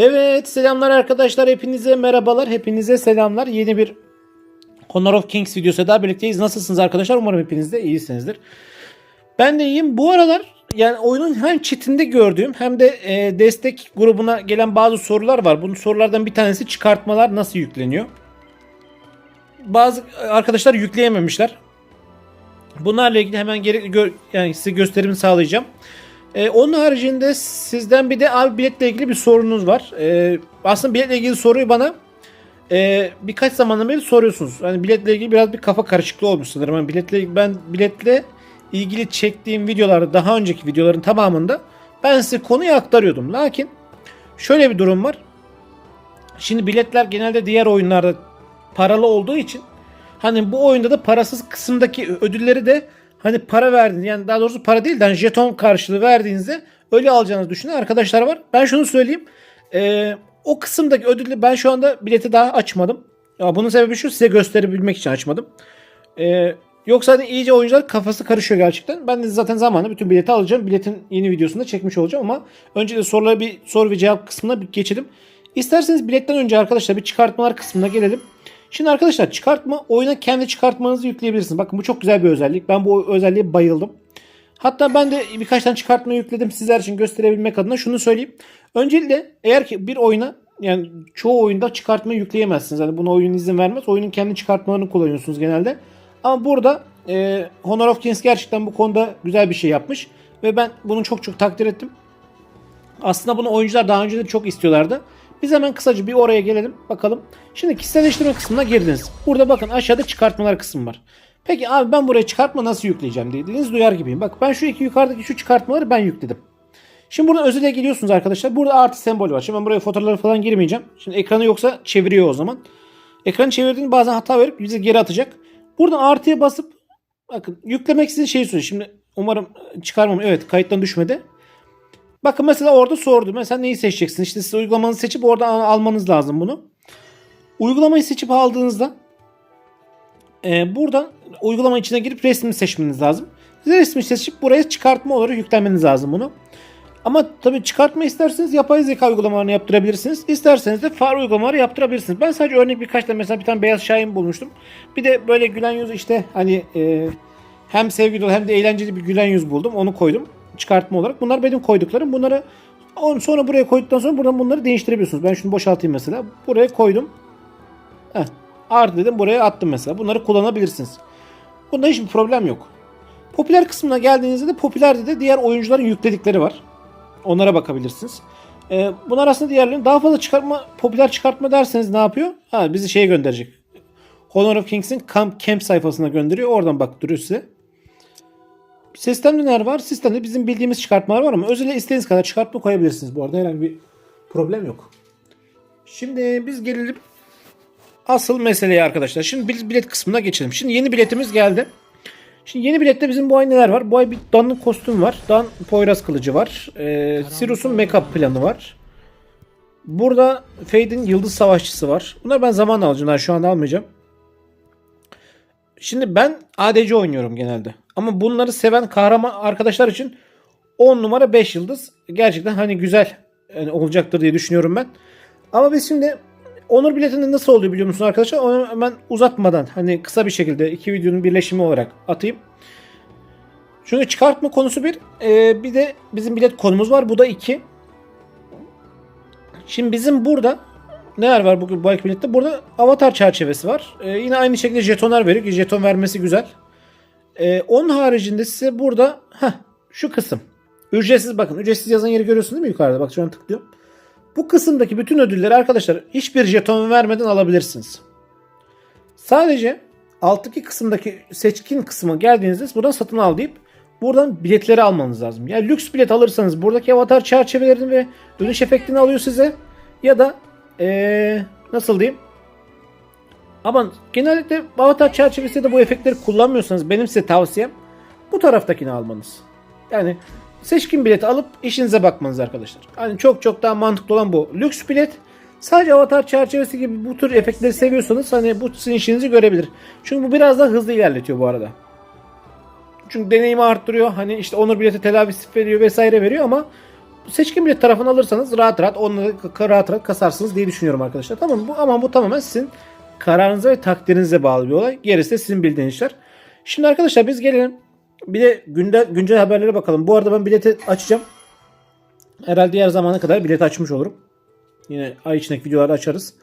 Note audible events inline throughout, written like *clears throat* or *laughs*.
Evet selamlar arkadaşlar. Hepinize merhabalar. Hepinize selamlar. Yeni bir Honor of Kings videosu daha birlikteyiz. Nasılsınız arkadaşlar? Umarım hepiniz de iyisinizdir. Ben de iyiyim. Bu aralar yani oyunun hem chatinde gördüğüm hem de e, destek grubuna gelen bazı sorular var. Bunun sorulardan bir tanesi çıkartmalar nasıl yükleniyor? Bazı arkadaşlar yükleyememişler. Bunlarla ilgili hemen geri yani size gösterimini sağlayacağım ee, onun haricinde sizden bir de abi biletle ilgili bir sorunuz var. Ee, aslında biletle ilgili soruyu bana e, birkaç zamandan beri soruyorsunuz. Hani biletle ilgili biraz bir kafa karışıklığı olmuş sanırım. Yani biletle ben biletle ilgili çektiğim videolarda daha önceki videoların tamamında ben size konuyu aktarıyordum. Lakin şöyle bir durum var. Şimdi biletler genelde diğer oyunlarda paralı olduğu için hani bu oyunda da parasız kısımdaki ödülleri de hani para verdiğiniz yani daha doğrusu para değil de hani jeton karşılığı verdiğinizde öyle alacağınızı düşünen arkadaşlar var. Ben şunu söyleyeyim. Ee, o kısımdaki ödülü ben şu anda bileti daha açmadım. Ya bunun sebebi şu size gösterebilmek için açmadım. Ee, yoksa hani iyice oyuncular kafası karışıyor gerçekten. Ben de zaten zamanla bütün bileti alacağım. Biletin yeni videosunda çekmiş olacağım ama önce de sorulara bir soru ve cevap kısmına bir geçelim. İsterseniz biletten önce arkadaşlar bir çıkartmalar kısmına gelelim. Şimdi arkadaşlar çıkartma oyuna kendi çıkartmanızı yükleyebilirsiniz. Bakın bu çok güzel bir özellik. Ben bu özelliğe bayıldım. Hatta ben de birkaç tane çıkartma yükledim sizler için gösterebilmek adına şunu söyleyeyim. Öncelikle eğer ki bir oyuna yani çoğu oyunda çıkartma yükleyemezsiniz. Yani buna oyun izin vermez. Oyunun kendi çıkartmalarını kullanıyorsunuz genelde. Ama burada e, Honor of Kings gerçekten bu konuda güzel bir şey yapmış. Ve ben bunu çok çok takdir ettim. Aslında bunu oyuncular daha önce de çok istiyorlardı. Biz hemen kısaca bir oraya gelelim bakalım. Şimdi kişiselleştirme kısmına girdiniz. Burada bakın aşağıda çıkartmalar kısmı var. Peki abi ben buraya çıkartma nasıl yükleyeceğim dediğiniz duyar gibiyim. Bak ben şu iki yukarıdaki şu çıkartmaları ben yükledim. Şimdi burada özele geliyorsunuz arkadaşlar. Burada artı sembol var. Şimdi ben buraya fotoğrafları falan girmeyeceğim. Şimdi ekranı yoksa çeviriyor o zaman. Ekranı çevirdiğinde bazen hata verip bizi geri atacak. Buradan artıya basıp bakın yüklemek istediğiniz şeyi söylüyor. Şimdi umarım çıkarmam. Evet kayıttan düşmedi. Bakın mesela orada sordu. Mesela neyi seçeceksin? İşte siz uygulamanızı seçip oradan al- almanız lazım bunu. Uygulamayı seçip aldığınızda e, buradan uygulama içine girip resmi seçmeniz lazım. Resmi seçip buraya çıkartma olarak yüklemeniz lazım bunu. Ama tabii çıkartma isterseniz yapay zeka uygulamalarını yaptırabilirsiniz. İsterseniz de far uygulamaları yaptırabilirsiniz. Ben sadece örnek birkaç tane mesela bir tane beyaz şahin bulmuştum. Bir de böyle gülen yüz işte hani e, hem sevgi dolu hem de eğlenceli bir gülen yüz buldum. Onu koydum çıkartma olarak. Bunlar benim koyduklarım. Bunları on- sonra buraya koyduktan sonra buradan bunları değiştirebiliyorsunuz. Ben şunu boşaltayım mesela. Buraya koydum. Heh. Artı dedim buraya attım mesela. Bunları kullanabilirsiniz. Bunda hiçbir problem yok. Popüler kısmına geldiğinizde de popülerde de diğer oyuncuların yükledikleri var. Onlara bakabilirsiniz. Ee, bunlar aslında diğerlerinin daha fazla çıkartma, popüler çıkartma derseniz ne yapıyor? Ha, bizi şeye gönderecek. Honor of Kings'in camp, camp sayfasına gönderiyor. Oradan baktırıyor size. Sistemde neler var? Sistemde bizim bildiğimiz çıkartmalar var ama özele istediğiniz kadar çıkartma koyabilirsiniz. Bu arada herhangi bir problem yok. Şimdi biz gelelim asıl meseleye arkadaşlar. Şimdi biz bilet kısmına geçelim. Şimdi yeni biletimiz geldi. Şimdi yeni bilette bizim bu ay neler var? Bu ay bir Dan'ın kostüm var. Dan Poyraz kılıcı var. Ee, Sirus'un make-up planı var. Burada Fade'in yıldız savaşçısı var. Bunları ben zaman alacağım. Şu anda almayacağım. Şimdi ben ADC oynuyorum genelde. Ama bunları seven kahraman arkadaşlar için 10 numara 5 yıldız. Gerçekten hani güzel yani olacaktır diye düşünüyorum ben. Ama biz şimdi Onur biletinde nasıl oluyor biliyor musunuz arkadaşlar? Onu hemen uzatmadan hani kısa bir şekilde iki videonun birleşimi olarak atayım. Çünkü çıkartma konusu bir. Ee, bir de bizim bilet konumuz var. Bu da iki. Şimdi bizim burada neler var bugün bu bilette? Burada avatar çerçevesi var. Ee, yine aynı şekilde jetonlar veriyor jeton vermesi güzel. Ee, onun haricinde size burada heh, şu kısım. Ücretsiz bakın. Ücretsiz yazan yeri görüyorsunuz değil mi yukarıda? Bak şu an tıklıyorum. Bu kısımdaki bütün ödülleri arkadaşlar hiçbir jeton vermeden alabilirsiniz. Sadece alttaki kısımdaki seçkin kısmı geldiğinizde buradan satın al deyip buradan biletleri almanız lazım. Yani lüks bilet alırsanız buradaki avatar çerçevelerini ve dönüş efektini alıyor size. Ya da ee, nasıl diyeyim? Ama genellikle avatar çerçevesinde de bu efektleri kullanmıyorsanız benim size tavsiyem bu taraftakini almanız. Yani seçkin bileti alıp işinize bakmanız arkadaşlar. Hani çok çok daha mantıklı olan bu. Lüks bilet sadece avatar çerçevesi gibi bu tür efektleri seviyorsanız hani bu sizin işinizi görebilir. Çünkü bu biraz daha hızlı ilerletiyor bu arada. Çünkü deneyimi arttırıyor. Hani işte onur bileti telafisi veriyor vesaire veriyor ama seçkin bilet tarafını alırsanız rahat rahat onları rahat rahat kasarsınız diye düşünüyorum arkadaşlar. Tamam? Bu ama bu tamamen sizin kararınıza ve takdirinize bağlı bir olay. Gerisi de sizin bildiğiniz işler. Şimdi arkadaşlar biz gelelim. Bir de güncel, güncel haberlere bakalım. Bu arada ben bileti açacağım. Herhalde diğer zamana kadar bileti açmış olurum. Yine ay içindeki videoları açarız.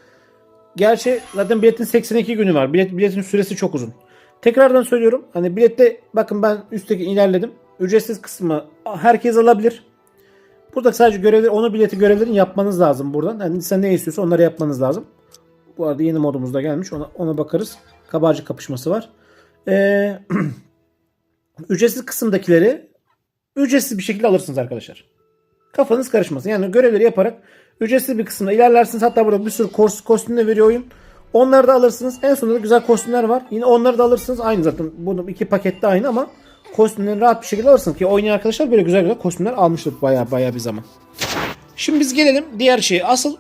Gerçi zaten biletin 82 günü var. Bilet, biletin süresi çok uzun. Tekrardan söylüyorum. Hani bilette bakın ben üstteki ilerledim. Ücretsiz kısmı herkes alabilir. Burada sadece görevler, onu bileti görevlerini yapmanız lazım buradan. Yani sen ne istiyorsa onları yapmanız lazım. Bu arada yeni modumuz da gelmiş. Ona, ona bakarız. Kabarcık kapışması var. Ee, *clears throat* ücretsiz kısımdakileri ücretsiz bir şekilde alırsınız arkadaşlar. Kafanız karışmasın. Yani görevleri yaparak ücretsiz bir kısımda ilerlersiniz. Hatta burada bir sürü kos, kostüm de veriyor oyun. Onları da alırsınız. En sonunda da güzel kostümler var. Yine onları da alırsınız. Aynı zaten. Bunu iki pakette aynı ama kostümleri rahat bir şekilde alırsınız ki oynayan arkadaşlar böyle güzel güzel kostümler almıştır baya baya bir zaman. Şimdi biz gelelim diğer şeye. Asıl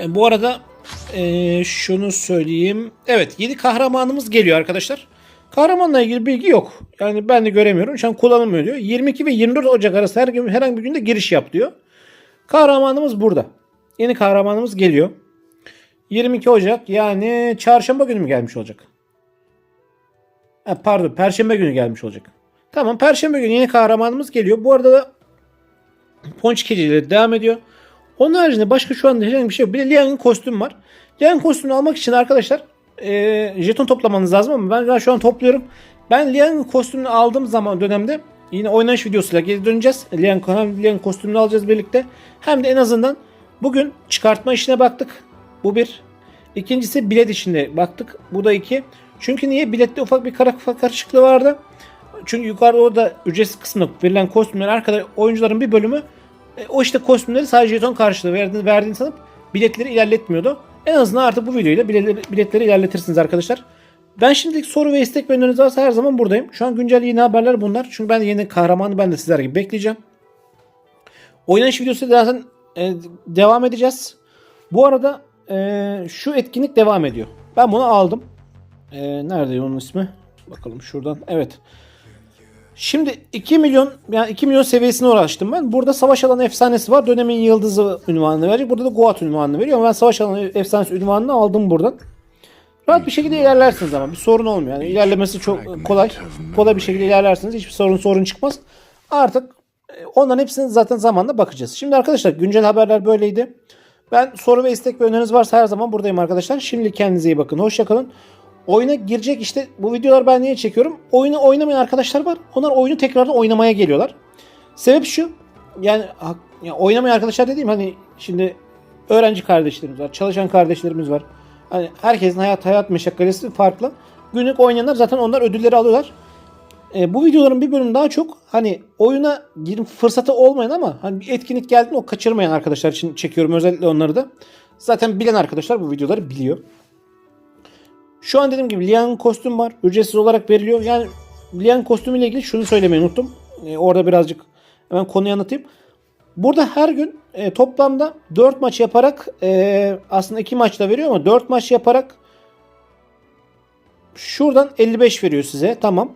e, bu arada e, şunu söyleyeyim. Evet yeni kahramanımız geliyor arkadaşlar. Kahramanla ilgili bilgi yok. Yani ben de göremiyorum. Şu an kullanılmıyor diyor. 22 ve 24 Ocak arası her gün herhangi bir günde giriş yap diyor. Kahramanımız burada. Yeni kahramanımız geliyor. 22 Ocak yani çarşamba günü mü gelmiş olacak? Ha, pardon perşembe günü gelmiş olacak. Tamam perşembe günü yeni kahramanımız geliyor. Bu arada da Ponçik geceleri devam ediyor. Onun haricinde başka şu anda herhangi bir şey yok. Bir de Liang'ın kostümü var. Liang kostümünü almak için arkadaşlar e, jeton toplamanız lazım ama ben şu an topluyorum. Ben Liang'ın kostümünü aldığım zaman dönemde yine oynanış videosuyla geri döneceğiz. Liang, hem Liang kostümünü alacağız birlikte. Hem de en azından bugün çıkartma işine baktık. Bu bir. İkincisi bilet işine baktık. Bu da iki. Çünkü niye? Bilette ufak bir kara karışıklığı vardı. Çünkü yukarıda orada ücretsiz kısmında verilen kostümler arkada oyuncuların bir bölümü e, o işte kostümleri sadece jeton karşılığı verdiğini, verdiğini sanıp biletleri ilerletmiyordu. En azından artık bu videoyla biletleri, biletleri ilerletirsiniz arkadaşlar. Ben şimdilik soru ve istek öneriniz varsa her zaman buradayım. Şu an güncel yeni haberler bunlar. Çünkü ben yeni kahramanı ben de sizler gibi bekleyeceğim. Oynanış videosu zaten e, devam edeceğiz. Bu arada e, şu etkinlik devam ediyor. Ben bunu aldım. E, nerede onun ismi? Bakalım şuradan. Evet. Şimdi 2 milyon yani 2 milyon seviyesine uğraştım ben. Burada savaş alanı efsanesi var. Dönemin yıldızı ünvanını verecek. Burada da Goat ünvanını veriyor. Ama ben savaş alanı efsanesi ünvanını aldım buradan. Rahat bir şekilde ilerlersiniz ama bir sorun olmuyor. Yani ilerlemesi çok kolay. Kolay bir şekilde ilerlersiniz. Hiçbir sorun sorun çıkmaz. Artık e, onların hepsini zaten zamanla bakacağız. Şimdi arkadaşlar güncel haberler böyleydi. Ben soru ve istek ve öneriniz varsa her zaman buradayım arkadaşlar. Şimdi kendinize iyi bakın. Hoşçakalın. Oyuna girecek işte bu videolar ben niye çekiyorum? Oyunu oynamayan arkadaşlar var. Onlar oyunu tekrardan oynamaya geliyorlar. Sebep şu. Yani, hak- ya oynamayan arkadaşlar dediğim hani şimdi öğrenci kardeşlerimiz var. Çalışan kardeşlerimiz var. Hani herkesin hayat hayat meşakkatesi farklı. Günlük oynayanlar zaten onlar ödülleri alıyorlar. E, bu videoların bir bölümü daha çok hani oyuna girme fırsatı olmayan ama hani bir etkinlik geldiğinde o kaçırmayan arkadaşlar için çekiyorum özellikle onları da. Zaten bilen arkadaşlar bu videoları biliyor. Şu an dediğim gibi Liang kostüm var. Ücretsiz olarak veriliyor. Yani Liang kostümüyle ilgili şunu söylemeyi unuttum. E, orada birazcık hemen konuyu anlatayım. Burada her gün e, toplamda 4 maç yaparak e, aslında 2 maçta veriyor ama 4 maç yaparak şuradan 55 veriyor size. Tamam.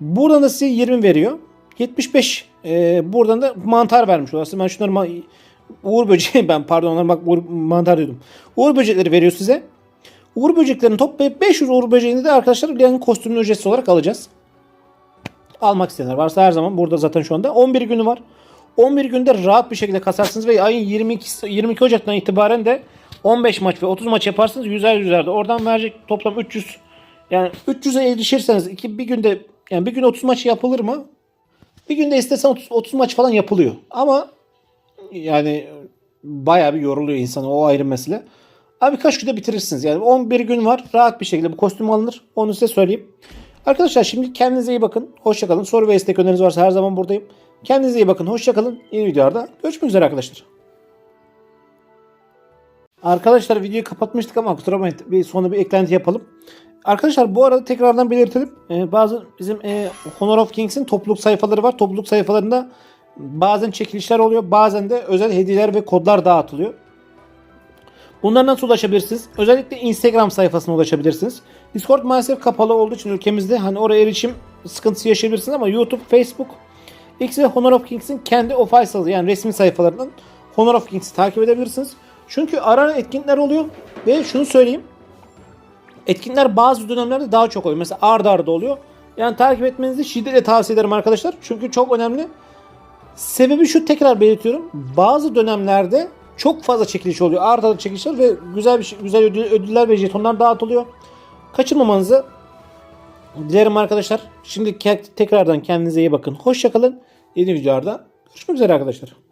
Buradan da size 20 veriyor. 75. E, buradan da mantar vermiş oluyor. Ben şunları Uğur böceği *laughs* ben pardon onlar bak Uğur, mantar diyordum. Uğur böcekleri veriyor size. Uğur böceklerini toplayıp 500 Uğur böceğini de arkadaşlar Liang'ın kostümünü ücretsiz olarak alacağız. Almak isteyenler varsa her zaman burada zaten şu anda 11 günü var. 11 günde rahat bir şekilde kasarsınız ve ayın 22, 22 Ocak'tan itibaren de 15 maç ve 30 maç yaparsınız yüzer yüzerde. Oradan verecek toplam 300 yani 300'e erişirseniz iki, bir günde yani bir gün 30 maç yapılır mı? Bir günde istesen 30, 30 maç falan yapılıyor. Ama yani bayağı bir yoruluyor insan o ayrı mesele. Abi kaç günde bitirirsiniz yani 11 gün var rahat bir şekilde bu kostüm alınır onu size söyleyeyim. Arkadaşlar şimdi kendinize iyi bakın. Hoşçakalın. Soru ve istek öneriniz varsa her zaman buradayım. Kendinize iyi bakın. Hoşçakalın. Yeni videolarda görüşmek üzere arkadaşlar. Arkadaşlar videoyu kapatmıştık ama kusura bakmayın. Bir sonra bir eklenti yapalım. Arkadaşlar bu arada tekrardan belirtelim. Ee, bazı bizim e, Honor of Kings'in topluluk sayfaları var. Topluluk sayfalarında bazen çekilişler oluyor. Bazen de özel hediyeler ve kodlar dağıtılıyor. Bunlara nasıl ulaşabilirsiniz? Özellikle Instagram sayfasına ulaşabilirsiniz. Discord maalesef kapalı olduğu için ülkemizde hani oraya erişim sıkıntısı yaşayabilirsiniz ama YouTube, Facebook, X ve Honor of Kings'in kendi official yani resmi sayfalarından Honor of Kings'i takip edebilirsiniz. Çünkü ara etkinlikler oluyor ve şunu söyleyeyim. Etkinlikler bazı dönemlerde daha çok oluyor. Mesela arda arda oluyor. Yani takip etmenizi şiddetle tavsiye ederim arkadaşlar. Çünkü çok önemli. Sebebi şu tekrar belirtiyorum. Bazı dönemlerde çok fazla çekiliş oluyor. Arda arda çekilişler ve güzel bir şey, güzel ödül- ödüller ve jetonlar dağıtılıyor. Kaçırmamanızı dilerim arkadaşlar. Şimdi tekrardan kendinize iyi bakın. Hoşçakalın. Yeni videolarda görüşmek üzere arkadaşlar.